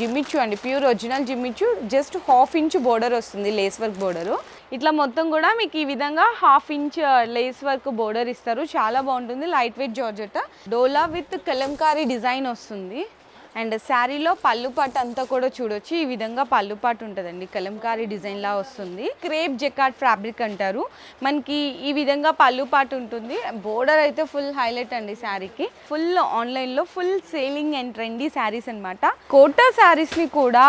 జిమ్మిచ్చు అండి pure original Jimmy Choo just half inch border వస్తుంది lace work border. ఇట్లా మొత్తం కూడా మీకు ఈ విధంగా half inch lace work border ఇస్తారు. చాలా బాగుంటుంది light weight georgette. Dola with Kalamkari design వస్తుంది. అండ్ శారీలో పళ్ళు పాటు అంతా కూడా చూడొచ్చు. ఈ విధంగా పళ్ళు పాటు ఉంటుందండి. కలంకారీ డిజైన్ లా వస్తుంది. క్రేప్ జెకాట్ ఫ్యాబ్రిక్ అంటారు. మనకి ఈ విధంగా పళ్ళు పాటు ఉంటుంది. బోర్డర్ అయితే ఫుల్ హైలైట్ అండి శారీకి. ఫుల్ ఆన్లైన్లో full selling and trendy sarees అనమాట కోటా శారీస్ని కూడా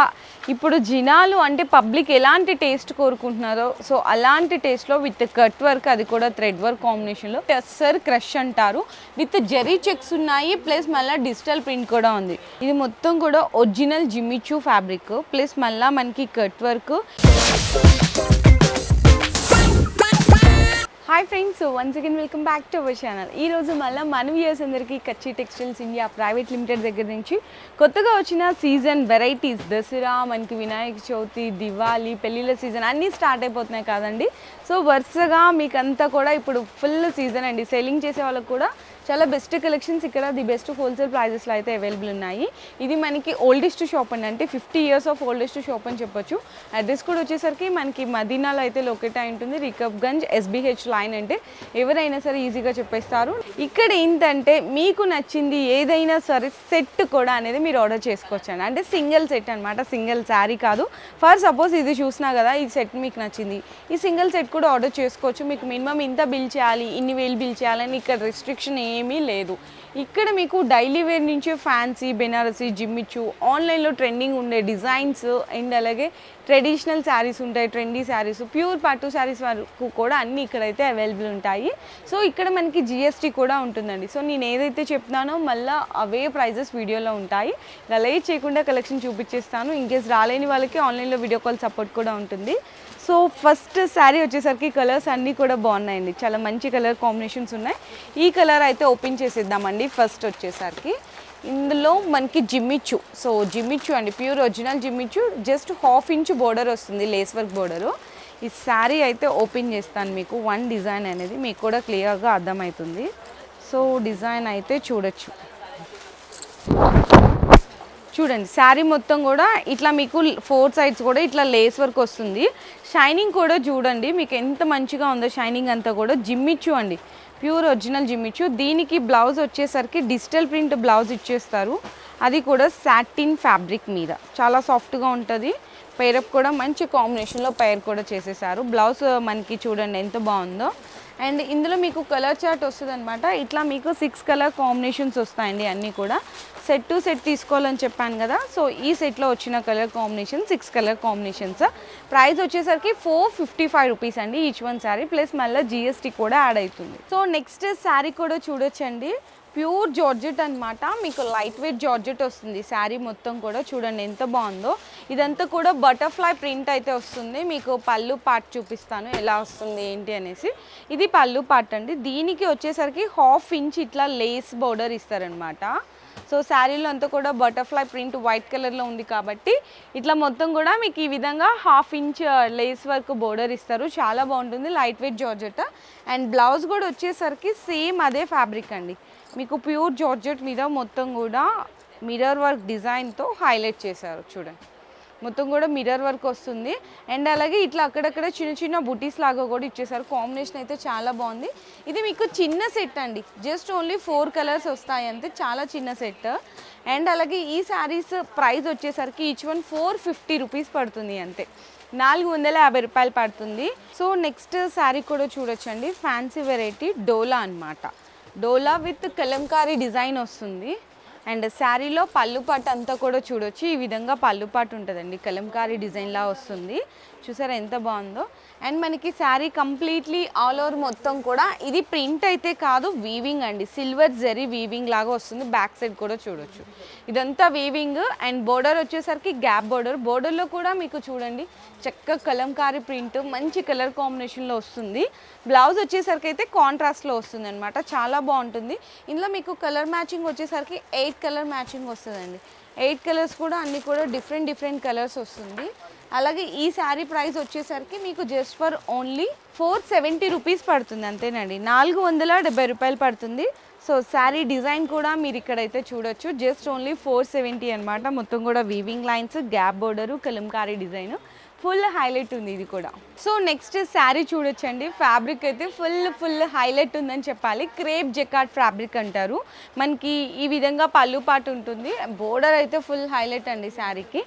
ఇప్పుడు జినాలు అంటే పబ్లిక్ ఎలాంటి టేస్ట్ కోరుకుంటున్నారో సో అలాంటి టేస్ట్లో విత్ కట్ వర్క్ అది కూడా థ్రెడ్ వర్క్ కాంబినేషన్లో టెస్సర్ క్రష్ అంటారు. విత్ జెరీ చెక్స్ ఉన్నాయి. ప్లస్ మళ్ళీ డిజిటల్ ప్రింట్ కూడా ఉంది. ఇది మొత్తం కూడా ఒరిజినల్ జిమ్మిచూ ఫ్యాబ్రిక్. ప్లస్ మళ్ళీ మనకి cut work. Hi friends once again welcome back to our channel ఈ రోజు మళ్ళీ మన వ్యూస్ అందరికీ కచ్చి టెక్స్టైల్స్ ఇండియా ప్రైవేట్ లిమిటెడ్ దగ్గర నుంచి కొత్తగా వచ్చిన సీజన్ వెరైటీస్ దసరా మనకి వినాయక చవితి దివాళీ పెళ్ళిళ్ళ సీజన్ అన్నీ స్టార్ట్ అయిపోతున్నాయి కాదండి. సో వరుసగా మీకు అంతా కూడా ఇప్పుడు ఫుల్ సీజన్ అండి. సెల్లింగ్ చేసే వాళ్ళకి కూడా చాలా బెస్ట్ కలెక్షన్స్ ఇక్కడ. ది బెస్ట్ హోల్సేల్ ప్రైజెస్లో అయితే అవైలబుల్ ఉన్నాయి. ఇది మనకి ఓల్డెస్ట్ షాప్ అండి. అంటే fifty years of oldest shop అని చెప్పొచ్చు. అడ్రస్ కూడా వచ్చేసరికి మనకి మదీనాలో అయితే లొకేట్ అయి ఉంటుంది. రికబ్గంజ్ ఎస్బీహెచ్ లైన్ అంటే ఎవరైనా సరే ఈజీగా చెప్పేస్తారు. ఇక్కడ ఏంటంటే మీకు నచ్చింది ఏదైనా సరే సెట్ కూడా అనేది మీరు ఆర్డర్ చేసుకోవచ్చు అండి అంటే సింగిల్ సెట్ అనమాట సింగిల్ శారీ కాదు. ఫర్ సపోజ్ ఇది చూసినా కదా ఈ సెట్ మీకు నచ్చింది. ఈ సింగిల్ సెట్ కూడా ఆర్డర్ చేసుకోవచ్చు. మీకు మినిమం ఇంత బిల్ చేయాలి ఇన్ని వేలు బిల్ చేయాలని ఇక్కడ రెస్ట్రిక్షన్ ఏమీ లేదు. ఇక్కడ మీకు డైలీ వేర్ నుంచి ఫ్యాన్సీ బెనారసీ జిమ్మిచ్చు ఆన్లైన్లో ట్రెండింగ్ ఉండే డిజైన్స్ అండ్ అలాగే ట్రెడిషనల్ శారీస్ ఉంటాయి ట్రెండీ శారీస్ ప్యూర్ పట్టు శారీస్ వరకు కూడా అన్నీ ఇక్కడైతే అవైలబుల్ ఉంటాయి. సో ఇక్కడ మనకి జిఎస్టీ కూడా ఉంటుందండి. సో నేను ఏదైతే చెప్తున్నానో మళ్ళీ అవే ప్రైజెస్ వీడియోలో ఉంటాయి. ఇలా లేట్ చేయకుండా కలెక్షన్ చూపించేస్తాను. ఇంకేస్ రాలేని వాళ్ళకి ఆన్లైన్లో వీడియో కాల్ సపోర్ట్ కూడా ఉంటుంది. సో ఫస్ట్ శారీ వచ్చేసరికి కలర్స్ అన్నీ కూడా బాగున్నాయండి. చాలా మంచి కలర్ కాంబినేషన్స్ ఉన్నాయి. ఈ కలర్ అయితే ఓపెన్ చేసేద్దామండి ఫస్ట్ వచ్చేసరికి. ఇందులో మనకి Jimmy Choo. So Jimmy Choo అండి. Pure original Jimmy Choo. Just half inch border వస్తుంది లేస్ వర్క్ బోర్డరు. ఈ శారీ అయితే ఓపెన్ చేస్తాను మీకు. వన్ డిజైన్ అనేది మీకు కూడా క్లియర్గా అర్థమవుతుంది. సో డిజైన్ అయితే చూడొచ్చు. చూడండి శారీ మొత్తం కూడా ఇట్లా మీకు ఫోర్ సైడ్స్ కూడా ఇట్లా లేస్ వర్క్ వస్తుంది. షైనింగ్ కూడా చూడండి మీకు ఎంత మంచిగా ఉందో షైనింగ్ అంతా కూడా. జిమ్మిచ్చు అండి. ప్యూర్ ఒరిజినల్ జిమ్మిచ్చు దీనికి బ్లౌజ్ వచ్చేసరికి డిజిటల్ ప్రింట్ బ్లౌజ్ ఇచ్చేస్తారు. అది కూడా సాటిన్ ఫ్యాబ్రిక్ మీద. చాలా సాఫ్ట్గా ఉంటుంది. పేరప్ కూడా మంచి కాంబినేషన్లో పైర్ కూడా చేసేసారు. బ్లౌజ్ మనకి చూడండి ఎంత బాగుందో. అండ్ ఇందులో మీకు కలర్ చార్ట్ వస్తుంది అనమాట ఇట్లా మీకు సిక్స్ కలర్ కాంబినేషన్స్ వస్తాయండి అన్నీ కూడా. సెట్ టు సెట్ తీసుకోవాలని చెప్పాను కదా. సో ఈ సెట్లో వచ్చిన colour combination six colour combinations price వచ్చేసరికి ఫోర్ ఫిఫ్టీ ఫైవ్ రూపీస్ అండి ఈచ్ వన్ శారీ. ప్లస్ మళ్ళీ జిఎస్టీ కూడా యాడ్ అవుతుంది. సో నెక్స్ట్ శారీ కూడా చూడొచ్చండి. ప్యూర్ జార్జెట్ అనమాట మీకు లైట్ వెయిట్ జార్జెట్ వస్తుంది. శారీ మొత్తం కూడా చూడండి ఎంత బాగుందో. ఇదంతా కూడా బటర్ఫ్లై ప్రింట్ అయితే వస్తుంది. మీకు పళ్ళు పార్ట్ చూపిస్తాను ఎలా వస్తుంది ఏంటి అనేసి. ఇది పళ్ళు పార్ట్ అండి. దీనికి వచ్చేసరికి హాఫ్ ఇంచ్ ఇట్లా లేస్ బోర్డర్ ఇస్తారనమాట సో శారీలో అంతా కూడా బటర్ఫ్లై ప్రింట్ వైట్ కలర్లో ఉంది కాబట్టి ఇట్లా మొత్తం కూడా మీకు ఈ విధంగా half inch lace work border ఇస్తారు. చాలా బాగుంటుంది. Light weight georgette. And blouse కూడా వచ్చేసరికి సేమ్ అదే ఫ్యాబ్రిక్ అండి. మీకు ప్యూర్ జార్జెట్ మీద మొత్తం కూడా మిర్రర్ వర్క్ డిజైన్తో హైలైట్ చేశారు చూడండి. మొత్తం కూడా మిర్రర్ వర్క్ వస్తుంది. అండ్ అలాగే ఇట్లా అక్కడక్కడ చిన్న చిన్న బుటీస్ లాగా కూడా ఇచ్చేసారు కాంబినేషన్ అయితే చాలా బాగుంది. ఇది మీకు చిన్న సెట్ అండి. జస్ట్ ఓన్లీ ఫోర్ కలర్స్ వస్తాయి అంతే. చాలా చిన్న సెట్ అండ్ అలాగే ఈ శారీస్ ప్రైస్ వచ్చేసరికి each one four fifty rupees పడుతుంది అంతే. నాలుగు వందల యాభై రూపాయలు పడుతుంది. సో నెక్స్ట్ శారీ కూడా చూడొచ్చండి. ఫ్యాన్సీ వెరైటీ డోలా అన్నమాట. డోలా విత్ కలంకారీ డిజైన్ వస్తుంది. అండ్ శారీలో పళ్ళు పాటు అంతా కూడా చూడొచ్చు. ఈ విధంగా పళ్ళు పాటు ఉంటుందండి. కలంకారీ డిజైన్లా వస్తుంది. చూసారా ఎంత బాగుందో. అండ్ మనకి శారీ కంప్లీట్లీ ఆల్ ఓవర్ మొత్తం కూడా ఇది ప్రింట్ అయితే కాదు వీవింగ్ అండి. సిల్వర్ జరీ వీవింగ్ లాగా వస్తుంది. బ్యాక్ సైడ్ కూడా చూడొచ్చు. ఇదంతా వీవింగ్ అండ్ బోర్డర్ వచ్చేసరికి గ్యాప్ బోర్డర్ బోర్డర్లో కూడా మీకు చూడండి చక్క కలంకారీ ప్రింట్ మంచి కలర్ కాంబినేషన్లో వస్తుంది. బ్లౌజ్ వచ్చేసరికి అయితే కాంట్రాస్ట్లో వస్తుంది అనమాట చాలా బాగుంటుంది. ఇందులో మీకు కలర్ మ్యాచింగ్ వచ్చేసరికి ఎయిట్ కలర్ మ్యాచింగ్ వస్తుందండి. ఎయిట్ కలర్స్ కూడా అన్నీ కూడా డిఫరెంట్ డిఫరెంట్ కలర్స్ వస్తుంది. అలాగే ఈ శారీ ప్రైస్ వచ్చేసరికి మీకు just for only four seventy rupees పడుతుంది అంతేనండి. నాలుగు వందల డెబ్బై రూపాయలు పడుతుంది. సో శారీ డిజైన్ కూడా మీరు ఇక్కడైతే చూడొచ్చు. జస్ట్ ఓన్లీ ఫోర్ సెవెంటీ అనమాట మొత్తం కూడా weaving lines gap border Kalamkari design. Full highlight ఉంది ఇది కూడా. సో నెక్స్ట్ శారీ చూడొచ్చండి. ఫ్యాబ్రిక్ అయితే ఫుల్ ఫుల్ హైలైట్ ఉందని చెప్పాలి. క్రేప్ జెకాట్ ఫ్యాబ్రిక్ అంటారు. మనకి ఈ విధంగా పళ్ళు పాటు ఉంటుంది. బోర్డర్ అయితే ఫుల్ హైలైట్ అండి శారీకి.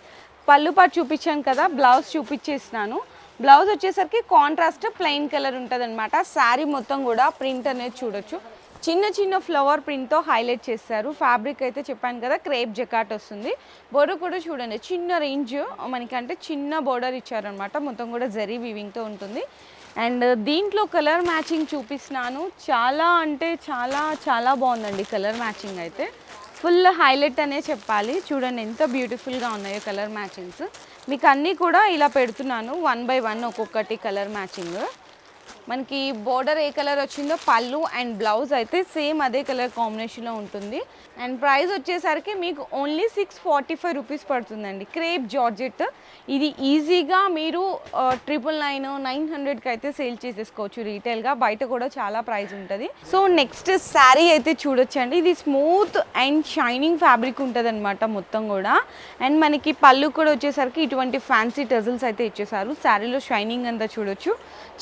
పళ్ళు పాటు చూపించాను కదా బ్లౌజ్ చూపించేసినాను. బ్లౌజ్ వచ్చేసరికి కాంట్రాస్ట్ ప్లెయిన్ కలర్ ఉంటుంది అనమాట శారీ మొత్తం కూడా ప్రింట్ అనేది చూడొచ్చు. చిన్న చిన్న ఫ్లవర్ ప్రింట్తో హైలైట్ చేస్తారు ఫ్యాబ్రిక్ అయితే చెప్పాను కదా క్రేప్ జకాట్ వస్తుంది. బోర్డర్ కూడా చూడండి చిన్న రేంజ్ మనకంటే చిన్న బోర్డర్ ఇచ్చారనమాట మొత్తం కూడా జరీ వీవింగ్తో ఉంటుంది. అండ్ దీంట్లో కలర్ మ్యాచింగ్ చూపిస్తున్నాను. చాలా అంటే చాలా చాలా బాగుందండి కలర్ మ్యాచింగ్ అయితే. ఫుల్ హైలైట్ అనే చెప్పాలి. చూడండి ఎంత బ్యూటిఫుల్గా ఉన్నాయో కలర్ మ్యాచింగ్స్ మీకు అన్నీ కూడా ఇలా పెడుతున్నాను. వన్ బై వన్ ఒక్కొక్కటి కలర్ మ్యాచింగ్ మనకి బోర్డర్ ఏ కలర్ వచ్చిందో పళ్ళు అండ్ బ్లౌజ్ అయితే సేమ్ అదే కలర్ కాంబినేషన్లో ఉంటుంది. అండ్ ప్రైస్ వచ్చేసరికి మీకు only six forty five rupees పడుతుందండి. Crepe georgette. ఇది ఈజీగా మీరు ట్రిపుల్ నైన్ నైన్ హండ్రెడ్కి అయితే సేల్ చేసేసుకోవచ్చు రీటైల్గా. బయట కూడా చాలా ప్రైస్ ఉంటుంది. సో నెక్స్ట్ శారీ అయితే చూడొచ్చండి. ఇది స్మూత్ అండ్ షైనింగ్ ఫ్యాబ్రిక్ ఉంటుంది అనమాట మొత్తం కూడా. అండ్ మనకి పళ్ళు కూడా వచ్చేసరికి ఇటువంటి ఫ్యాన్సీ టజిల్స్ అయితే ఇచ్చేసారు. శారీలో షైనింగ్ అంతా చూడొచ్చు.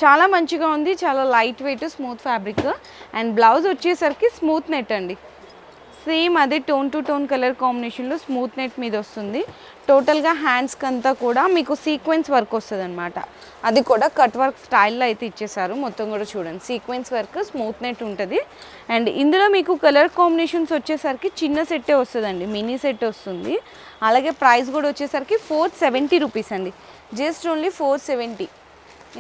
చాలా మంచిగా ఉంది చాలా light weight smooth fabric and blouse వచ్చేసరికి స్మూత్ నెట్ అండి. సేమ్ అదే టోన్ టు టోన్ కలర్ కాంబినేషన్లో స్మూత్ నెట్ మీద వస్తుంది. టోటల్గా హ్యాండ్స్కి అంతా కూడా మీకు సీక్వెన్స్ వర్క్ వస్తుంది అనమాట అది కూడా కట్ వర్క్ స్టైల్లో అయితే ఇచ్చేసారు. మొత్తం కూడా చూడండి. సీక్వెన్స్ వర్క్ స్మూత్ నెట్ ఉంటుంది. అండ్ ఇందులో మీకు కలర్ కాంబినేషన్స్ వచ్చేసరికి చిన్న సెట్టే వస్తుందండి. మినీ సెట్ వస్తుంది. అలాగే ప్రైస్ కూడా వచ్చేసరికి ఫోర్ సెవెంటీ రూపీస్ అండి. జస్ట్ ఓన్లీ ఫోర్ సెవెంటీ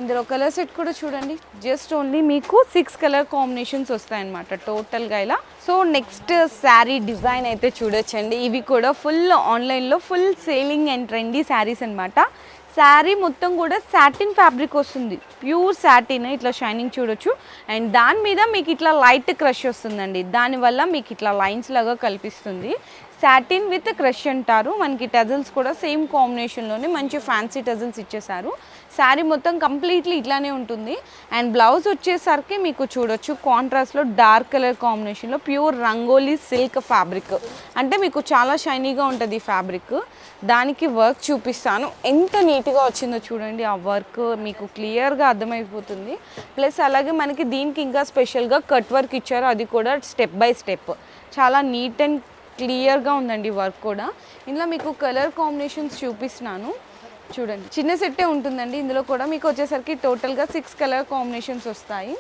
ఇందులో కలర్ సెట్ కూడా చూడండి. జస్ట్ ఓన్లీ మీకు సిక్స్ కలర్ కాంబినేషన్స్ వస్తాయన్నమాట టోటల్గా ఇలా. సో నెక్స్ట్ శారీ డిజైన్ అయితే చూడొచ్చండి. ఇవి కూడా ఫుల్ ఆన్లైన్లో full selling and trendy sarees అనమాట శారీ మొత్తం కూడా సాటిన్ ఫ్యాబ్రిక్ వస్తుంది. ప్యూర్ సాటిన్ ఇట్లా షైనింగ్ చూడొచ్చు. అండ్ దాని మీద మీకు ఇట్లా లైట్ క్రష్ వస్తుందండి. దానివల్ల మీకు ఇట్లా లైన్స్ లాగా కల్పిస్తుంది. సాటిన్ విత్ క్రష్ అంటారు. మనకి టజల్స్ కూడా సేమ్ కాంబినేషన్లోనే మంచి ఫ్యాన్సీ టజల్స్ ఇచ్చేసారు శారీ మొత్తం కంప్లీట్లీ ఇట్లానే ఉంటుంది. అండ్ బ్లౌజ్ వచ్చేసరికి మీకు చూడొచ్చు కాంట్రాస్ట్లో డార్క్ కలర్ కాంబినేషన్లో ప్యూర్ రంగోలీ సిల్క్ ఫ్యాబ్రిక్. అంటే మీకు చాలా షైనీగా ఉంటుంది ఈ ఫ్యాబ్రిక్. దానికి వర్క్ చూపిస్తాను. ఎంత నీట్గా వచ్చిందో చూడండి ఆ వర్క్ మీకు క్లియర్గా అర్థమైపోతుంది. ప్లస్ అలాగే మనకి దీనికి ఇంకా స్పెషల్గా కట్ వర్క్ ఇచ్చారు అది కూడా స్టెప్ బై స్టెప్. చాలా నీట్ అండ్ క్లియర్గా ఉందండి వర్క్ కూడా. ఇందులో మీకు కలర్ కాంబినేషన్స్ చూపిస్తున్నాను. చూడండి. చిన్న సెట్టే ఉంటుందండి. ఇందులో కూడా మీకు వచ్చేసరికి టోటల్గా సిక్స్ కలర్ కాంబినేషన్స్ వస్తాయి.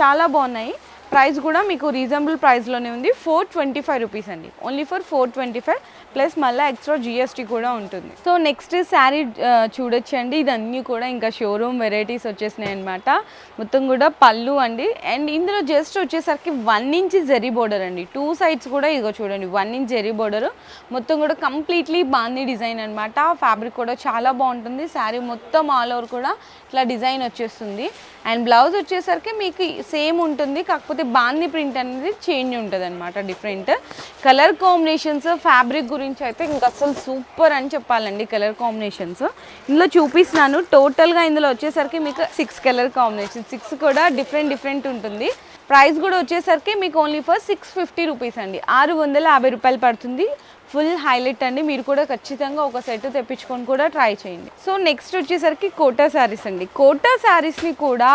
చాలా బాగున్నాయి. ప్రైస్ కూడా మీకు రీజనబుల్ ప్రైస్లోనే ఉంది. ఫోర్ ట్వంటీ ఫైవ్ రూపీస్ అండి. Only for four twenty five plus మళ్ళీ ఎక్స్ట్రా జిఎస్టీ కూడా ఉంటుంది. సో నెక్స్ట్ శారీ చూడొచ్చండి. ఇదన్నీ కూడా ఇంకా షోరూమ్ వెరైటీస్ వచ్చేసినాయి అనమాట మొత్తం కూడా పళ్ళు అండి. అండ్ ఇందులో జస్ట్ వచ్చేసరికి వన్ ఇంచ్ జెరీ బోర్డర్ అండి. టూ సైడ్స్ కూడా ఇదిగో చూడండి. వన్ ఇంచ్ జెరీ బోర్డర్ మొత్తం కూడా కంప్లీట్లీ బాగుంది డిజైన్ అనమాట ఫ్యాబ్రిక్ కూడా చాలా బాగుంటుంది. శారీ మొత్తం ఆల్ ఓవర్ కూడా ఇట్లా డిజైన్ వచ్చేస్తుంది. అండ్ బ్లౌజ్ వచ్చేసరికి మీకు సేమ్ ఉంటుంది. కాకపోతే బాందీ ప్రింట్ అనేది చేంజ్ ఉంటుంది అనమాట డిఫరెంట్ కలర్ కాంబినేషన్స్ ఫ్యాబ్రిక్ గురించి అయితే ఇంకా అసలు సూపర్ అని చెప్పాలండి కలర్ కాంబినేషన్స్ ఇందులో చూపిస్తున్నాను టోటల్గా ఇందులో వచ్చేసరికి మీకు సిక్స్ కలర్ కాంబినేషన్ సిక్స్ కూడా డిఫరెంట్ డిఫరెంట్ ఉంటుంది. ప్రైస్ కూడా వచ్చేసరికి మీకు only for six fifty rupees అండి. ఆరు వందల యాభై రూపాయలు పడుతుంది. ఫుల్ హైలైట్ అండి. మీరు కూడా ఖచ్చితంగా ఒక సెట్ తెప్పించుకొని కూడా ట్రై చేయండి. సో నెక్స్ట్ వచ్చేసరికి కోటా శారీస్ అండి. కోటా శారీస్ని కూడా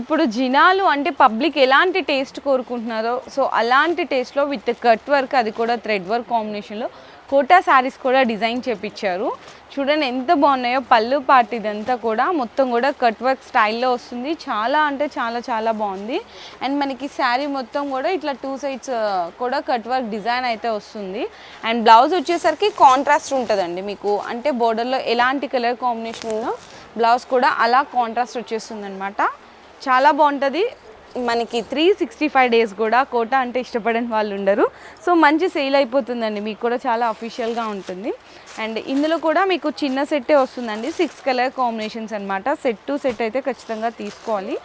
ఇప్పుడు జినాలు అంటే పబ్లిక్ ఎలాంటి టేస్ట్ కోరుకుంటున్నారో సో అలాంటి టేస్ట్లో విత్ కట్ వర్క్ అది కూడా థ్రెడ్ వర్క్ కాంబినేషన్లో కోటా శారీస్ కూడా డిజైన్ చేపించారు చూడండి ఎంత బాగున్నాయో పళ్ళు పార్ట్ ఇదంతా కూడా మొత్తం కూడా కట్ వర్క్ స్టైల్లో వస్తుంది. చాలా అంటే చాలా చాలా బాగుంది. అండ్ మనకి శారీ మొత్తం కూడా ఇట్లా టూ సైడ్స్ uh, కూడా కట్ వర్క్ డిజైన్ అయితే వస్తుంది. అండ్ బ్లౌజ్ వచ్చేసరికి కాంట్రాస్ట్ ఉంటుందండి మీకు. అంటే బోర్డర్లో ఎలాంటి కలర్ కాంబినేషన్లో బ్లౌజ్ కూడా అలా కాంట్రాస్ట్ వచ్చేస్తుంది అనమాట చాలా బాగుంటుంది. మనకి త్రీ సిక్స్టీ ఫైవ్ డేస్ కూడా కోట అంటే ఇష్టపడని వాళ్ళు ఉండరు. సో మంచి సేల్ అయిపోతుందండి. మీకు కూడా చాలా అఫీషియల్గా ఉంటుంది. అండ్ ఇందులో కూడా మీకు చిన్న సెట్టే వస్తుందండి. సిక్స్ కలర్ కాంబినేషన్స్ అనమాట సెట్ టు సెట్ అయితే ఖచ్చితంగా తీసుకోవాలి.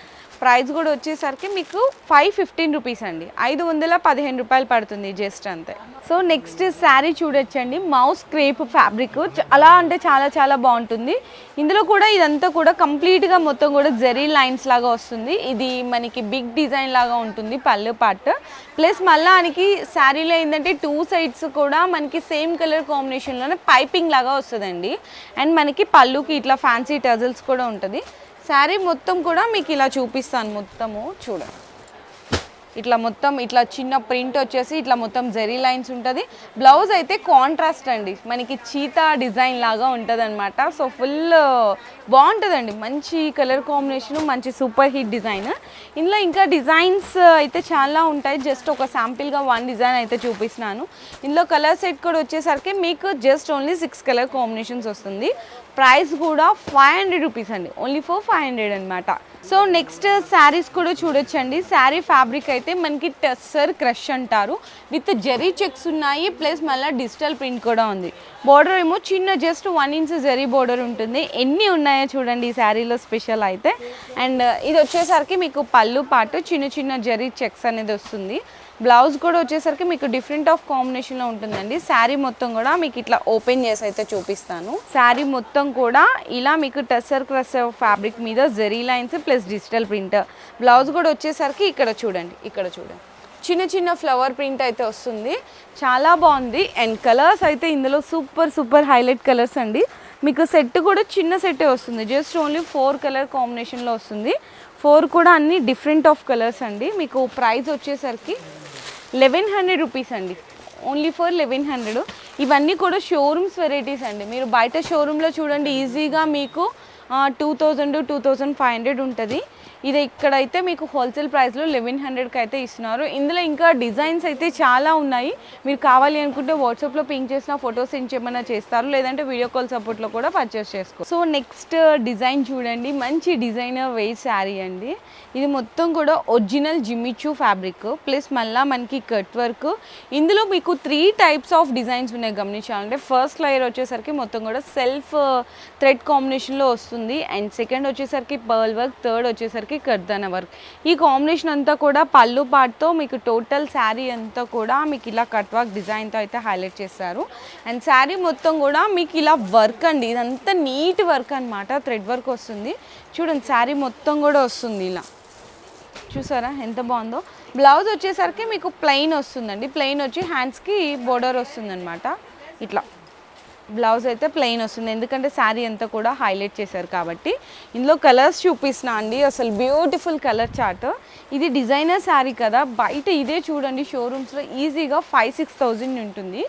ప్రైస్ కూడా వచ్చేసరికి మీకు ఫైవ్ ఫిఫ్టీన్ రూపీస్ అండి. ఐదు వందల పదిహేను రూపాయలు పడుతుంది జస్ట్ అంతే. సో నెక్స్ట్ శారీ చూడొచ్చండి. Moss crepe fabric. చాలా అంటే చాలా చాలా బాగుంటుంది. ఇందులో కూడా ఇదంతా కూడా కంప్లీట్గా మొత్తం కూడా జెరీ లైన్స్ లాగా వస్తుంది. ఇది మనకి బిగ్ డిజైన్ లాగా ఉంటుంది పళ్ళు పార్ట్ ప్లస్ మళ్ళీ మనకి శారీలో ఏంటంటే టూ సైడ్స్ కూడా మనకి సేమ్ కలర్ కాంబినేషన్లోనే పైపింగ్ లాగా వస్తుందండి. అండ్ మనకి పళ్ళుకి ఇట్లా ఫ్యాన్సీ టజల్స్ కూడా ఉంటుంది. శారీ మొత్తం కూడా మీకు ఇలా చూపిస్తాను మొత్తము చూడండి. ఇట్లా మొత్తం ఇట్లా చిన్న ప్రింట్ వచ్చేసి ఇట్లా మొత్తం జెరీ లైన్స్ ఉంటుంది. బ్లౌజ్ అయితే కాంట్రాస్ట్ అండి. మనకి చీతా డిజైన్ లాగా ఉంటుంది అనమాట సో ఫుల్ బాగుంటుందండి. మంచి కలర్ కాంబినేషన్ మంచి సూపర్ హిట్ డిజైన్. ఇందులో ఇంకా డిజైన్స్ అయితే చాలా ఉంటాయి. జస్ట్ ఒక శాంపిల్గా వన్ డిజైన్ అయితే చూపిస్తున్నాను. ఇందులో కలర్ సెట్ కూడా వచ్చేసరికి మీకు just only six colour combinations వస్తుంది. ప్రైస్ కూడా ఫైవ్ హండ్రెడ్ రూపీస్ అండి. ఓన్లీ ఫర్ ఫైవ్ హండ్రెడ్ అనమాట సో నెక్స్ట్ శారీస్ కూడా చూడొచ్చండి. శారీ ఫ్యాబ్రిక్ అయితే మనకి టెస్సర్ క్రష్ అంటారు. విత్ జెరీ చెక్స్ ఉన్నాయి. ప్లస్ మళ్ళీ డిజిటల్ ప్రింట్ కూడా ఉంది. బోర్డర్ ఏమో చిన్న just one inch zari border ఉంటుంది. ఎన్ని ఉన్నాయో చూడండి ఈ శారీలో స్పెషల్ అయితే. అండ్ ఇది వచ్చేసరికి మీకు పళ్ళు పాటు చిన్న చిన్న జెరీ చెక్స్ అనేది వస్తుంది. బ్లౌజ్ కూడా వచ్చేసరికి మీకు డిఫరెంట్ ఆఫ్ కాంబినేషన్లో ఉంటుందండి. శారీ మొత్తం కూడా మీకు ఇట్లా ఓపెన్ చేసి అయితే చూపిస్తాను. శారీ మొత్తం కూడా ఇలా మీకు టెస్సర్ క్రస్ ఫ్యాబ్రిక్ మీద zari lines plus digital print blouse కూడా వచ్చేసరికి ఇక్కడ చూడండి ఇక్కడ చూడండి. చిన్న చిన్న ఫ్లవర్ ప్రింట్ అయితే వస్తుంది. చాలా బాగుంది. అండ్ కలర్స్ అయితే ఇందులో సూపర్ సూపర్ హైలైట్ కలర్స్ అండి. మీకు సెట్ కూడా చిన్న సెట్టే వస్తుంది. జస్ట్ ఓన్లీ ఫోర్ కలర్ కాంబినేషన్లో వస్తుంది. ఫోర్ కూడా అన్ని డిఫరెంట్ ఆఫ్ కలర్స్ అండి. మీకు ప్రైస్ వచ్చేసరికి లెవెన్ హండ్రెడ్ రూపీస్ అండి. Only for eleven hundred. ఇవన్నీ కూడా షోరూమ్స్ వెరైటీస్ అండి. మీరు బయట షోరూంలో చూడండి ఈజీగా మీకు two thousand two thousand five hundred ఉంటుంది. ఇది ఇక్కడైతే మీకు హోల్సేల్ ప్రైస్లో లెవెన్ హండ్రెడ్కి అయితే ఇస్తున్నారు. ఇందులో ఇంకా డిజైన్స్ అయితే చాలా ఉన్నాయి. మీరు కావాలి అనుకుంటే వాట్సాప్లో పింక్ చేసిన ఫొటోస్ ఇంకేమైనా చేస్తారు. లేదంటే వీడియో కాల్ సపోర్ట్లో కూడా పర్చేస్ చేసుకో. సో నెక్స్ట్ డిజైన్ చూడండి. మంచి డిజైనర్ వెయిట్ శారీ అండి. ఇది మొత్తం కూడా ఒరిజినల్ జిమ్మిచూ ఫ్యాబ్రిక్. ప్లస్ మళ్ళీ మనకి కట్ వర్క్. ఇందులో మీకు త్రీ టైప్స్ ఆఫ్ డిజైన్స్ ఉన్నాయి గమనించాలంటే. ఫస్ట్ లేయర్ వచ్చేసరికి మొత్తం కూడా సెల్ఫ్ థ్రెడ్ కాంబినేషన్లో వస్తుంది. అండ్ సెకండ్ వచ్చేసరికి పర్ల్ వర్క్ థర్డ్ వచ్చేసరికి కర్దన వర్క్. ఈ కాంబినేషన్ అంతా కూడా పళ్ళు పాటుతో మీకు టోటల్ శారీ అంతా కూడా మీకు ఇలా కట్ వర్క్ డిజైన్తో అయితే హైలైట్ చేస్తారు. అండ్ శారీ మొత్తం కూడా మీకు ఇలా వర్క్ అండి ఇదంతా నీట్ వర్క్ అనమాట థ్రెడ్ వర్క్ వస్తుంది. చూడండి శారీ మొత్తం కూడా వస్తుంది ఇలా. చూసారా ఎంత బాగుందో? బ్లౌజ్ వచ్చేసరికి మీకు ప్లెయిన్ వస్తుందండి. ప్లెయిన్ వచ్చి హ్యాండ్స్కి బోర్డర్ వస్తుందన్నమాట. ఇట్లా. బ్లౌజ్ అయితే ప్లెయిన్ వస్తుంది. ఎందుకంటే శారీ అంతా కూడా హైలైట్ చేశారు కాబట్టి. ఇందులో కలర్స్ చూపిస్తున్నా అండి. అసలు బ్యూటిఫుల్ కలర్ చార్ట్ ఇది డిజైనర్ శారీ కదా. బయట ఇదే చూడండి షోరూమ్స్లో ఈజీగా ఫైవ్ సిక్స్ థౌజండ్ ఉంటుంది.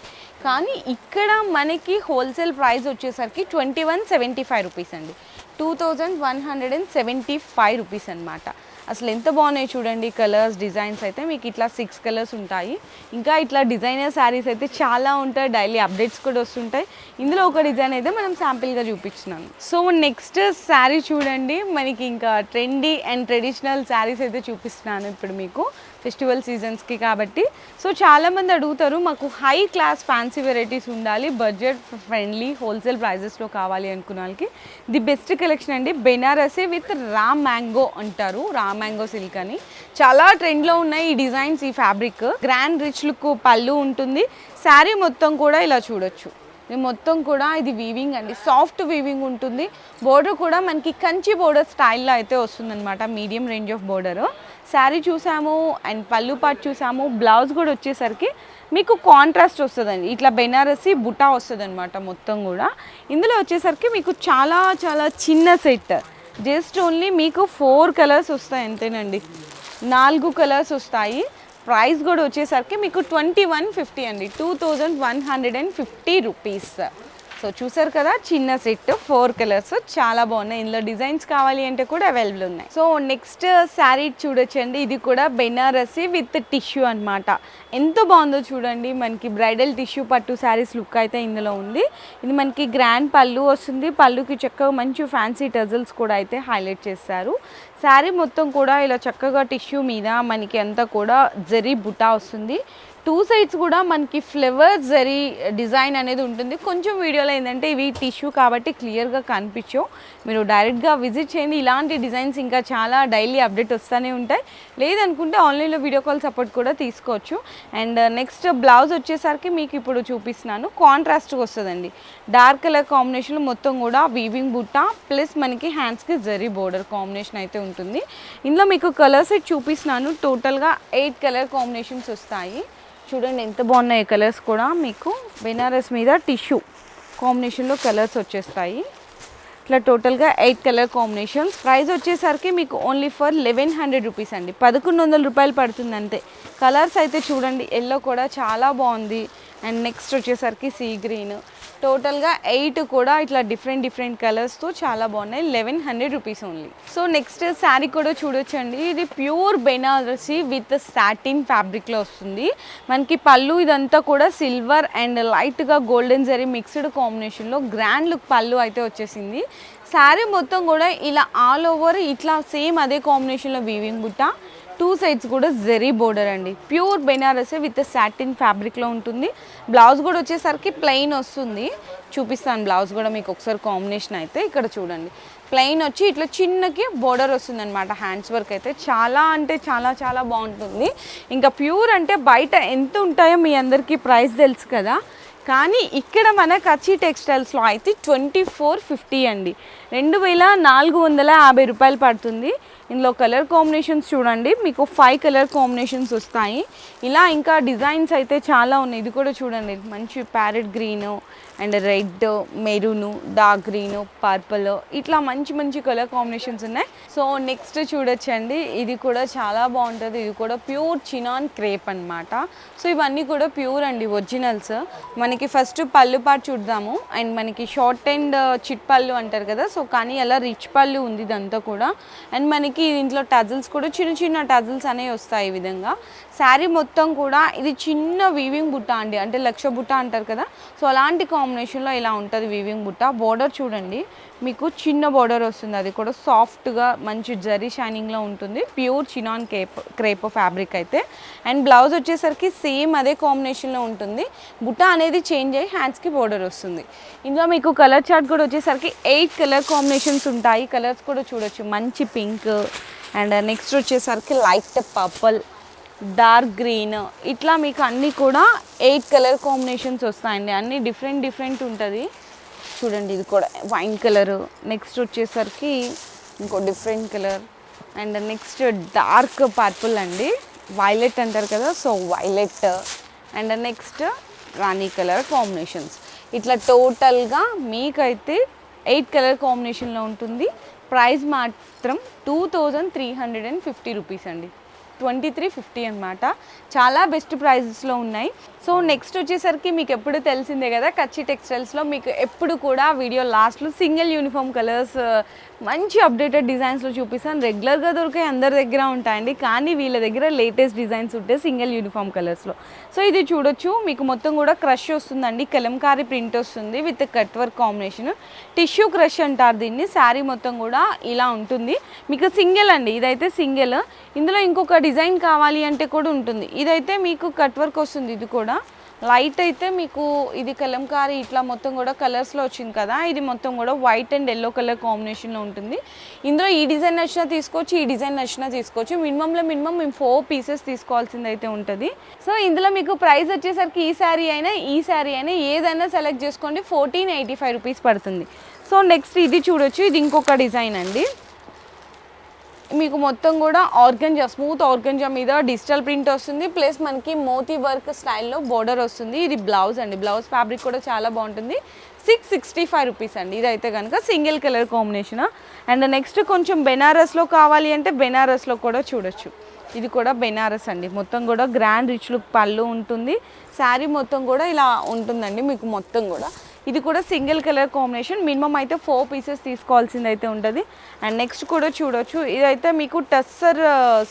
కానీ ఇక్కడ మనకి హోల్సేల్ ప్రైస్ వచ్చేసరికి twenty one seventy five rupees అండి. Two thousand one hundred and seventy five rupees అనమాట అసలు ఎంత బాగున్నాయి చూడండి కలర్స్ డిజైన్స్ అయితే మీకు ఇట్లా సిక్స్ కలర్స్ ఉంటాయి. ఇంకా ఇట్లా డిజైనర్ శారీస్ అయితే చాలా ఉంటాయి డైలీ అప్డేట్స్ కూడా వస్తుంటాయి. ఇందులో ఒక డిజైన్ అయితే మనం శాంపిల్గా చూపించినాను. సో నెక్స్ట్ శారీ చూడండి. మనకి ఇంకా ట్రెండీ అండ్ ట్రెడిషనల్ శారీస్ అయితే చూపిస్తున్నాను ఇప్పుడు మీకు. ఫెస్టివల్ సీజన్స్కి కాబట్టి. సో చాలామంది అడుగుతారు మాకు హై క్లాస్ ఫ్యాన్సీ వెరైటీస్ ఉండాలి బడ్జెట్ ఫ్రెండ్లీ హోల్సేల్ ప్రైజెస్లో కావాలి అనుకున్న వాళ్ళకి. ది బెస్ట్ కలెక్షన్ అండి బెనారసీ విత్ రామ్ మ్యాంగో అంటారు రామ్ మ్యాంగో సిల్క్ అని. చాలా ట్రెండ్లో ఉన్నాయి ఈ డిజైన్స్ ఈ ఫ్యాబ్రిక్ గ్రాండ్ రిచ్ లుక్ పళ్ళు ఉంటుంది. శారీ మొత్తం కూడా ఇలా చూడొచ్చు. మొత్తం కూడా ఇది వీవింగ్ అండి. సాఫ్ట్ వీవింగ్ ఉంటుంది. బోర్డర్ కూడా మనకి కంచి బోర్డర్ స్టైల్లో అయితే వస్తుందన్నమాట. Medium range of border sari చూసాము అండ్ పళ్ళు పాటు చూసాము బ్లౌజ్ కూడా వచ్చేసరికి మీకు కాంట్రాస్ట్ వస్తుందండి. ఇట్లా బెనారసి బుటా వస్తుంది అనమాట మొత్తం కూడా. ఇందులో వచ్చేసరికి మీకు చాలా చాలా చిన్న సెట్ జస్ట్ ఓన్లీ మీకు ఫోర్ కలర్స్ వస్తాయి అంతేనండి. నాలుగు కలర్స్ వస్తాయి. ప్రైస్ కూడా వచ్చేసరికి మీకు ట్వంటీ వన్ ఫిఫ్టీ అండి. Two thousand one hundred and fifty rupees so చూసారు కదా చిన్న సెట్ ఫోర్ కలర్స్ చాలా బాగున్నాయి. ఇందులో డిజైన్స్ కావాలి అంటే కూడా అవైలబుల్ ఉన్నాయి. సో నెక్స్ట్ శారీ చూడొచ్చండి. ఇది కూడా బెనారసి విత్ టిష్యూ అన్నమాట. ఎంత బాగుందో చూడండి. మనకి బ్రైడల్ టిష్యూ పట్టు శారీస్ లుక్ అయితే ఇందులో ఉంది. ఇది మనకి గ్రాండ్ పళ్ళు వస్తుంది. పళ్ళుకి చక్కగా మంచి ఫ్యాన్సీ టజల్స్ కూడా అయితే హైలైట్ చేస్తారు శారీ మొత్తం కూడా ఇలా చక్కగా టిష్యూ మీద మనకి అంతా కూడా జరీ బుటా వస్తుంది. టూ సైడ్స్ కూడా మనకి ఫ్లేవర్స్ జరీ డిజైన్ అనేది ఉంటుంది. కొంచెం వీడియోలో ఏంటంటే ఇవి టిష్యూ కాబట్టి క్లియర్గా కనిపించవు. మీరు డైరెక్ట్గా విజిట్ చేయండి. ఇలాంటి డిజైన్స్ ఇంకా చాలా డైలీ అప్డేట్ వస్తూనే ఉంటాయి. లేదనుకుంటే ఆన్లైన్లో వీడియో కాల్ సపోర్ట్ కూడా తీసుకోవచ్చు. అండ్ నెక్స్ట్ బ్లౌజ్ వచ్చేసరికి మీకు ఇప్పుడు చూపిస్తున్నాను. కాంట్రాస్ట్గా వస్తుందండి. డార్క్ కలర్ కాంబినేషన్ మొత్తం కూడా వీవింగ్ బుట్ట ప్లస్ మనకి హ్యాండ్స్కి జరీ బోర్డర్ కాంబినేషన్ అయితే ఉంటుంది. ఇందులో మీకు కలర్స్ చూపిస్తున్నాను. టోటల్గా ఎయిట్ కలర్ కాంబినేషన్స్ వస్తాయి. చూడండి ఎంత బాగున్నాయి కలర్స్ కూడా. మీకు బెనారస్ మీద టిష్యూ కాంబినేషన్లో కలర్స్ వచ్చేస్తాయి. ఇట్లా టోటల్గా ఎయిట్ కలర్ కాంబినేషన్స్ ప్రైస్ వచ్చేసరికి మీకు only for eleven hundred rupees అండి. పదకొండు వందల రూపాయలు పడుతుంది అంతే. కలర్స్ అయితే చూడండి ఎల్లో కూడా చాలా బాగుంది. అండ్ నెక్స్ట్ వచ్చేసరికి సీ గ్రీన్ టోటల్గా ఎయిట్ కూడా ఇట్లా డిఫరెంట్ డిఫరెంట్ కలర్స్తో చాలా బాగున్నాయి. Eleven hundred rupees only so next sari కూడా చూడొచ్చండి. ఇది ప్యూర్ బెనారసి విత్ సాటిన్ ఫ్యాబ్రిక్లో వస్తుంది. మనకి పళ్ళు ఇదంతా కూడా సిల్వర్ అండ్ లైట్గా గోల్డెన్ జరీ మిక్స్డ్ కాంబినేషన్లో గ్రాండ్ లుక్ పళ్ళు అయితే వచ్చేసింది. శారీ మొత్తం కూడా ఇలా ఆల్ ఓవర్ ఇట్లా సేమ్ అదే కాంబినేషన్లో వీవింగ్ బుట్ట. టూ సైడ్స్ కూడా జెరీ బోర్డర్ అండి. ప్యూర్ బెనారసే విత్ సాటిన్ ఫ్యాబ్రిక్లో ఉంటుంది. బ్లౌజ్ కూడా వచ్చేసరికి ప్లెయిన్ వస్తుంది. చూపిస్తాను బ్లౌజ్ కూడా మీకు ఒకసారి కాంబినేషన్ అయితే ఇక్కడ చూడండి. ప్లెయిన్ వచ్చి ఇట్లా చిన్నకి బోర్డర్ వస్తుంది అనమాట హ్యాండ్స్ వర్క్ అయితే. చాలా అంటే చాలా చాలా బాగుంటుంది. ఇంకా ప్యూర్ అంటే బయట ఎంత ఉంటాయో మీ అందరికీ ప్రైస్ తెలుసు కదా. కానీ ఇక్కడ మన కచ్చి టెక్స్టైల్స్లో అయితే ట్వంటీ ఫోర్ ఫిఫ్టీ అండి. రెండు వేల నాలుగు వందల యాభై రూపాయలు పడుతుంది. ఇందులో కలర్ కాంబినేషన్స్ చూడండి. మీకు ఫైవ్ కలర్ కాంబినేషన్స్ వస్తాయి. ఇలా ఇంకా డిజైన్స్ అయితే చాలా ఉన్నాయి. ఇది కూడా చూడండి. మంచి parrot green and red maroon dark green purple ఇట్లా మంచి మంచి కలర్ కాంబినేషన్స్ ఉన్నాయి. సో నెక్స్ట్ చూడొచ్చండి. ఇది కూడా చాలా బాగుంటుంది. ఇది కూడా ప్యూర్ చినాన్ క్రేప్ అన్నమాట. సో ఇవన్నీ కూడా ప్యూర్ అండి ఒరిజినల్స్. మనకి ఫస్ట్ పళ్ళు పాటు చూద్దాము. అండ్ మనకి షార్ట్ అండ్ చిట్ పళ్ళు అంటారు కదా. సో కానీ అలా రిచ్ పళ్ళు ఉంది ఇదంతా కూడా. అండ్ మనకి దీంట్లో టజిల్స్ కూడా చిన్న చిన్న టజిల్స్ అనేవి వస్తాయి ఈ విధంగా. శారీ మొత్తం కూడా ఇది చిన్న వీవింగ్ బుట్ట అండి. అంటే లక్ష బుట్ట అంటారు కదా. సో అలాంటి కాంబినేషన్లో ఇలా ఉంటుంది వీవింగ్ బుట్ట. బోర్డర్ చూడండి. మీకు చిన్న బోర్డర్ వస్తుంది. అది కూడా సాఫ్ట్గా మంచి జరీ షైనింగ్లో ఉంటుంది. Pure chinon cape crepe fabric అయితే. అండ్ బ్లౌజ్ వచ్చేసరికి సేమ్ అదే కాంబినేషన్లో ఉంటుంది. బుట్ట అనేది చేంజ్ అయ్యి హ్యాండ్స్కి బోర్డర్ వస్తుంది. ఇందులో మీకు కలర్ చార్ట్ కూడా వచ్చేసరికి ఎయిట్ కలర్ కాంబినేషన్స్ ఉంటాయి. కలర్స్ కూడా చూడొచ్చు. మంచి పింక్ అండ్ నెక్స్ట్ వచ్చేసరికి లైట్ పర్పుల్ డార్క్ గ్రీన్. ఇట్లా మీకు అన్నీ కూడా ఎయిట్ కలర్ కాంబినేషన్స్ వస్తాయండి. అన్నీ డిఫరెంట్ డిఫరెంట్ ఉంటుంది. చూడండి ఇది కూడా వైన్ కలర్. నెక్స్ట్ వచ్చేసరికి ఇంకో different colour. And next dark purple అండి. వైలెట్ అంటారు కదా సో వైలెట్. అండ్ నెక్స్ట్ రాణి కలర్ కాంబినేషన్స్. ఇట్లా టోటల్గా మీకైతే ఎయిట్ కలర్ కాంబినేషన్లో ఉంటుంది. ప్రైస్ మాత్రం two thousand three hundred and fifty rupees అండి. ట్వంటీ త్రీ ఫిఫ్టీ అనమాట చాలా బెస్ట్ ప్రైజెస్లో ఉన్నాయి. సో నెక్స్ట్ వచ్చేసరికి మీకు ఎప్పుడు తెలిసిందే కదా కచ్చి టెక్స్టైల్స్లో మీకు ఎప్పుడు కూడా వీడియో లాస్ట్లో సింగిల్ యూనిఫామ్ కలర్స్ మంచి అప్డేటెడ్ డిజైన్స్లో చూపిస్తాను. రెగ్యులర్గా దొరికే అందరి దగ్గర ఉంటాయండి. కానీ వీళ్ళ దగ్గర లేటెస్ట్ డిజైన్స్ ఉంటాయి సింగిల్ యూనిఫామ్ కలర్స్లో సో ఇది చూడొచ్చు. మీకు మొత్తం కూడా క్రష్ వస్తుందండి. కలంకారీ ప్రింట్ వస్తుంది with cut work combination tissue crush అంటారు దీన్ని. శారీ మొత్తం కూడా ఇలా ఉంటుంది. మీకు సింగిల్ అండి. ఇదైతే సింగిల్ ఇందులో ఇంకొక డిజైన్ కావాలి అంటే కూడా ఉంటుంది. ఇదైతే మీకు కట్ వర్క్ వస్తుంది. ఇది కూడా. లైట్ అయితే మీకు ఇది కలంకారీ ఇట్లా మొత్తం కూడా కలర్స్లో వచ్చింది కదా ఇది మొత్తం కూడా వైట్ అండ్ ఎల్లో కలర్ కాంబినేషన్లో ఉంటుంది. ఇందులో ఈ డిజైన్ నచ్చినా తీసుకోవచ్చు ఈ డిజైన్ నచ్చినా తీసుకోవచ్చు. మినిమంలో మినిమం మేము ఫోర్ పీసెస్ తీసుకోవాల్సింది అయితే ఉంటుంది. సో ఇందులో మీకు ప్రైస్ వచ్చేసరికి ఈ శారీ అయినా ఈ శారీ అయినా ఏదైనా సెలెక్ట్ చేసుకోండి. ఫోర్టీన్ ఎయిటీ ఫైవ్ రూపీస్ పడుతుంది. సో నెక్స్ట్ ఇది చూడొచ్చు. ఇది ఇంకొక డిజైన్ అండి. మీకు మొత్తం కూడా ఆర్గంజా స్మూత్ ఆర్గంజా మీద డిజిటల్ ప్రింట్ వస్తుంది. ప్లస్ మనకి మోతీ వర్క్ స్టైల్లో బోర్డర్ వస్తుంది. ఇది బ్లౌజ్ అండి. బ్లౌజ్ ఫ్యాబ్రిక్ కూడా చాలా బాగుంటుంది. సిక్స్ సిక్స్టీ ఫైవ్ రూపీస్ అండి. ఇదైతే కనుక single colour combination? And next కొంచెం బెనారస్లో కావాలి అంటే బెనారస్లో కూడా చూడొచ్చు. ఇది కూడా బెనారస్ అండి. మొత్తం కూడా గ్రాండ్ రిచ్ లుక్ పళ్ళు ఉంటుంది. శారీ మొత్తం కూడా ఇలా ఉంటుందండి మీకు మొత్తం కూడా. ఇది కూడా సింగిల్ కలర్ కాంబినేషన్. మినిమం అయితే ఫోర్ పీసెస్ తీసుకోవాల్సింది అయితే ఉంటుంది. అండ్ నెక్స్ట్ కూడా చూడొచ్చు. ఇదైతే మీకు టస్సర్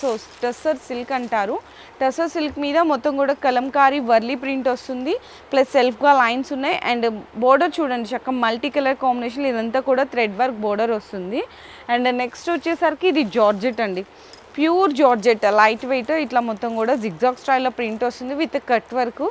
సో టస్సర్ సిల్క్ అంటారు. టస్సర్ సిల్క్ మీద మొత్తం కూడా కలంకారీ వర్లీ ప్రింట్ వస్తుంది. ప్లస్ సెల్ఫ్గా లైన్స్ ఉన్నాయి. అండ్ బోర్డర్ చూడండి చక్క మల్టీ కలర్ కాంబినేషన్. ఇదంతా కూడా థ్రెడ్ వర్క్ బోర్డర్ వస్తుంది. అండ్ నెక్స్ట్ వచ్చేసరికి ఇది జార్జెట్ అండి. ప్యూర్ జార్జెట్ లైట్ వెయిట్ ఇట్లా మొత్తం కూడా జిగ్జాగ్ స్టైల్లో ప్రింట్ వస్తుంది with cut work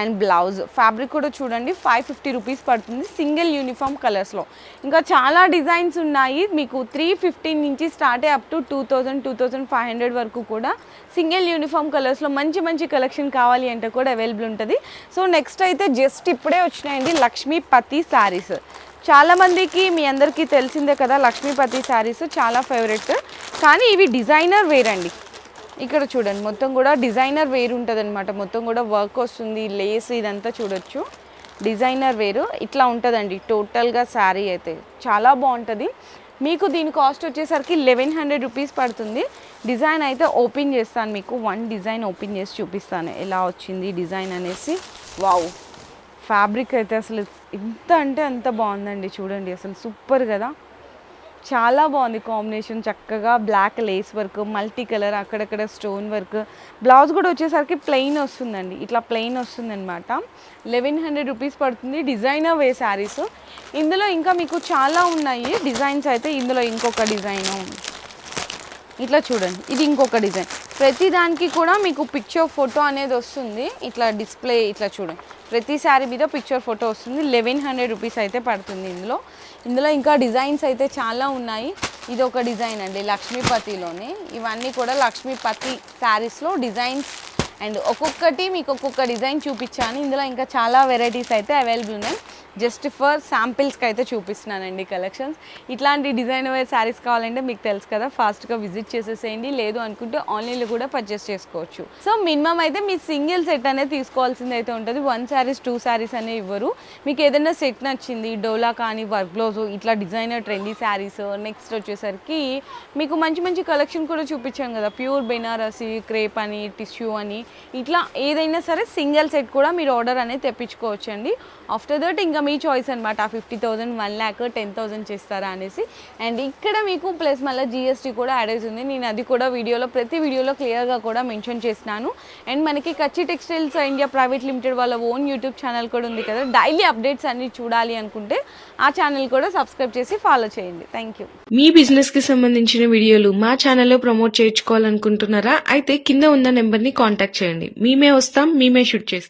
and blouse. Fabric కూడా చూడండి ఫైవ్ ఫిఫ్టీ రూపీస్ పడుతుంది సింగిల్ యూనిఫామ్ కలర్స్లో ఇంకా చాలా డిజైన్స్ ఉన్నాయి. మీకు త్రీ ఫిఫ్టీన్ నుంచి స్టార్ట్ అయ్యి up to two thousand two thousand five hundred వరకు కూడా సింగిల్ యూనిఫామ్ కలర్స్లో మంచి మంచి కలెక్షన్ కావాలి అంటే కూడా అవైలబుల్ ఉంటుంది. సో నెక్స్ట్ అయితే జస్ట్ ఇప్పుడే వచ్చినాయండి లక్ష్మీపతి శారీస్ చాలామందికి మీ అందరికీ తెలిసిందే కదా లక్ష్మీపతి శారీస్ చాలా ఫేవరెట్. కానీ ఇవి డిజైనర్ వేర్ అండి. ఇక్కడ చూడండి మొత్తం కూడా డిజైనర్ వేర్ ఉంటుంది అనమాట మొత్తం కూడా వర్క్ వస్తుంది లేస్ ఇదంతా చూడొచ్చు. డిజైనర్ వేరు ఇట్లా ఉంటుందండి. టోటల్గా శారీ అయితే చాలా బాగుంటుంది. మీకు దీని కాస్ట్ వచ్చేసరికి లెవెన్ హండ్రెడ్ రూపీస్ పడుతుంది. డిజైన్ అయితే ఓపెన్ చేస్తాను మీకు. వన్ డిజైన్ ఓపెన్ చేసి చూపిస్తాను. ఎలా వచ్చింది డిజైన్ అనేసి. వావ్! ఫ్యాబ్రిక్ అయితే అసలు ఎంత అంటే అంత బాగుందండి చూడండి అసలు సూపర్ కదా. చాలా బాగుంది కాంబినేషన్ చక్కగా black lace work multi colour అక్కడక్కడ స్టోన్ వర్క్. బ్లౌజ్ కూడా వచ్చేసరికి ప్లెయిన్ వస్తుందండి ఇట్లా ప్లెయిన్ వస్తుందన్నమాట. లెవెన్ హండ్రెడ్ రూపీస్ పడుతుంది డిజైనర్ వే శారీస్. ఇందులో ఇంకా మీకు చాలా ఉన్నాయి డిజైన్స్ అయితే ఇందులో ఇంకొక డిజైను. ఇట్లా చూడండి ఇది ఇంకొక డిజైన్. ప్రతి దానికి కూడా మీకు పిక్చర్ ఫోటో అనేది వస్తుంది. ఇట్లా డిస్ప్లే ఇట్లా చూడండి ప్రతి శారీ మీద పిక్చర్ ఫోటో వస్తుంది. లెవెన్ హండ్రెడ్ రూపీస్ అయితే పడుతుంది ఇందులో. ఇందులో ఇంకా డిజైన్స్ అయితే చాలా ఉన్నాయి. ఇది ఒక డిజైన్ అండి లక్ష్మీపతిలోనే. ఇవన్నీ కూడా లక్ష్మీపతి శారీస్లో డిజైన్స్ అండ్ ఒక్కొక్కటి మీకు ఒక్కొక్క డిజైన్ చూపించాను. ఇందులో ఇంకా చాలా వెరైటీస్ అయితే అవైలబుల్ ఉన్నాయి. జస్ట్ ఫర్ శాంపిల్స్కి అయితే చూపిస్తున్నానండి కలెక్షన్స్ ఇట్లాంటి డిజైన్ వేర్ శారీస్ కావాలంటే మీకు తెలుసు కదా ఫాస్ట్గా విజిట్ చేసేసేయండి. లేదు అనుకుంటే ఆన్లైన్లో కూడా పర్చేస్ చేసుకోవచ్చు. సో మినిమం అయితే మీ సింగిల్ సెట్ అనేది తీసుకోవాల్సింది అయితే ఉంటుంది. వన్ శారీస్ టూ శారీస్ అనేవి ఇవ్వరు. మీకు ఏదైనా సెట్ నచ్చింది డోలా కానీ వర్క్ బ్లౌజ్ ఇట్లా డిజైనర్ ట్రెండీ శారీస్ నెక్స్ట్ వచ్చేసరికి మీకు మంచి మంచి కలెక్షన్ కూడా చూపించాం కదా. ప్యూర్ బెనారసి క్రేప్ అని టిష్యూ అని ఇట్లా ఏదైనా సరే సింగిల్ సెట్ కూడా మీరు ఆర్డర్ అనేది తెప్పించుకోవచ్చండి. ఆఫ్టర్ దట్ ఇంకా మీ చాయిస్ అనమాట ఆ fifty thousand one lakh ten thousand చేస్తారా అనేసి. అండ్ ఇక్కడ మీకు ప్లస్ మళ్ళీ జిఎస్టీ కూడా యాడ్ అవుతుంది. నేను అది కూడా వీడియోలో ప్రతి వీడియోలో క్లియర్గా కూడా మెన్షన్ చేసినాను అండ్ మనకి Kachchi textiles India private limited వాళ్ళ ఓన్ యూట్యూబ్ ఛానల్ కూడా ఉంది కదా. డైలీ అప్డేట్స్ అన్ని చూడాలి అనుకుంటే ఆ ఛానల్ కూడా సబ్స్క్రైబ్ చేసి ఫాలో చేయండి. థ్యాంక్ యూ మీ బిజినెస్కి సంబంధించిన వీడియోలు మా ఛానల్లో ప్రమోట్ చేయించుకోవాలనుకుంటున్నారా? అయితే కింద ఉన్న నెంబర్ని కాంటాక్ట్ చేయండి. మేమే వస్తాం మేమే షూట్ చేస్తాం.